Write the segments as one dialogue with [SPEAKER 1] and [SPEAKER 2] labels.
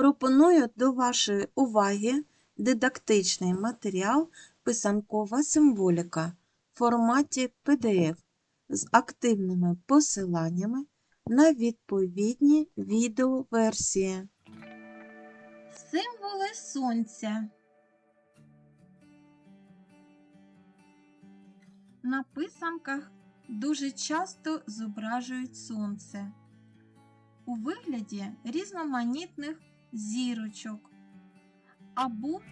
[SPEAKER 1] Пропоную до вашої уваги дидактичний матеріал Писанкова символіка в форматі PDF з активними посиланнями на відповідні відеоверсії. Символи сонця. На писанках дуже часто зображують сонце у вигляді різноманітних зірочок або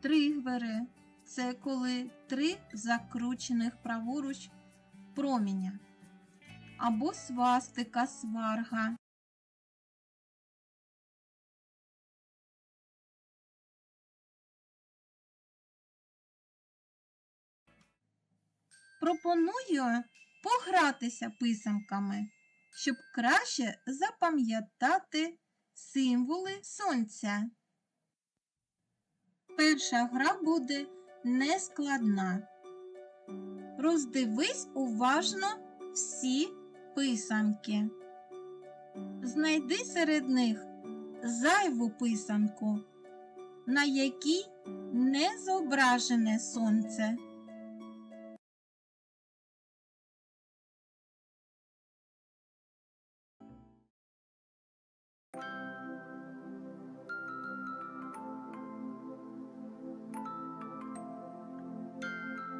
[SPEAKER 1] тригвери. Це коли три закручених праворуч проміня, або свастика сварга. Пропоную погратися писанками, щоб краще запам'ятати символи сонця. Перша гра буде нескладна. Роздивись уважно всі писанки. Знайди серед них зайву писанку, на якій не зображене сонце.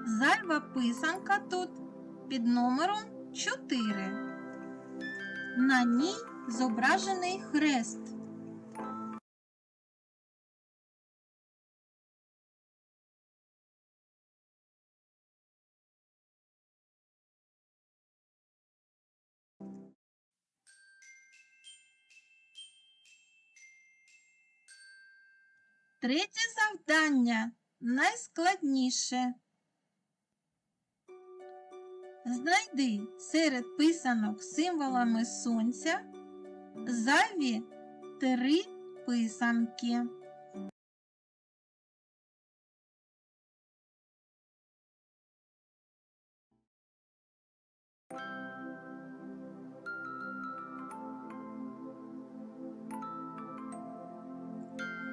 [SPEAKER 1] Зайва писанка тут під номером 4. На ній зображений хрест. Третє завдання найскладніше. Знайди серед писанок символами сонця зайві три писанки.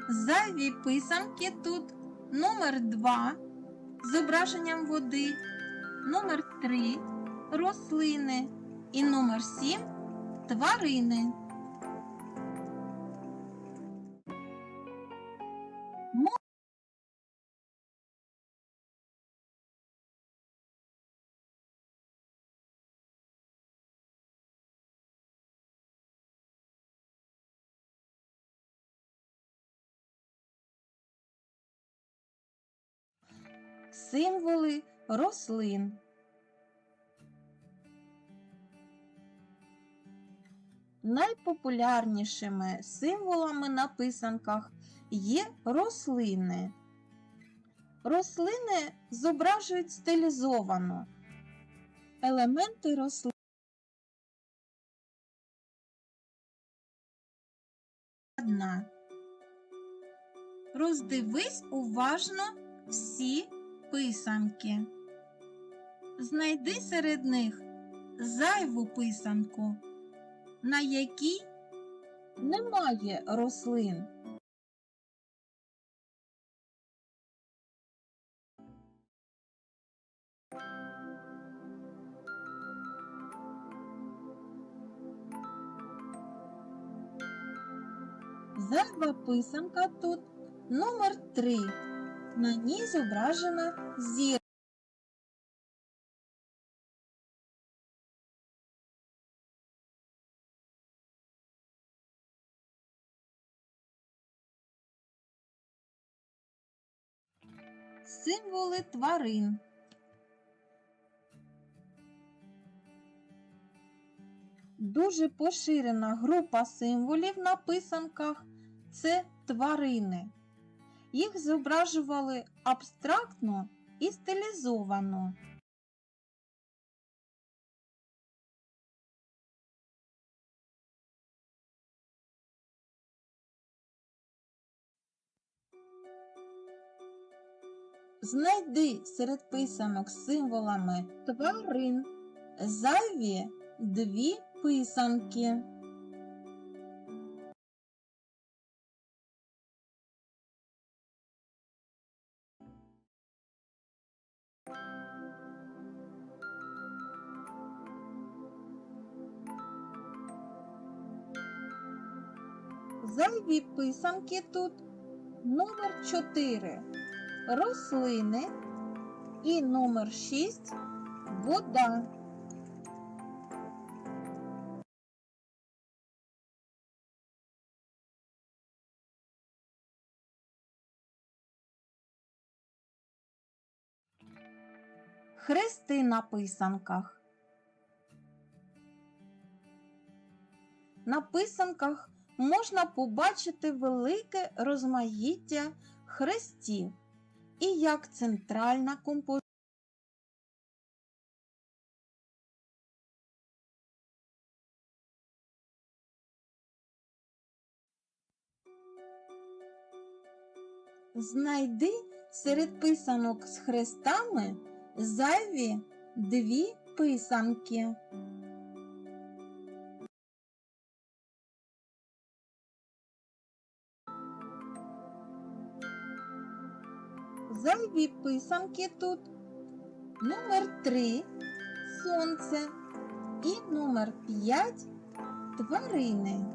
[SPEAKER 1] Зайві писанки тут номер 2 з зображенням води номер 3 рослини і номер 7 тварини. Символи рослин. Найпопулярнішими символами на писанках є рослини. Рослини зображують стилізовано. Елементи рослин. Роздивись уважно всі писанки. Знайди серед них зайву писанку на якій немає рослин. Зайва писанка тут номер 3. На ній зображена зірка. Символи тварин. Дуже поширена група символів на писанках це тварини. Їх зображували абстрактно і стилізовано. Знайди серед писанок з символами тварин зайві дві писанки. Зайві писанки тут номер 4 рослини і номер 6 вода. Хрести на писанках. На писанках можна побачити велике розмаїття хрестів і як центральна композиція. Знайди серед писанок з хрестами зайві дві писанки. Зайві писанки тут номер 3 сонце і номер 5 тварини.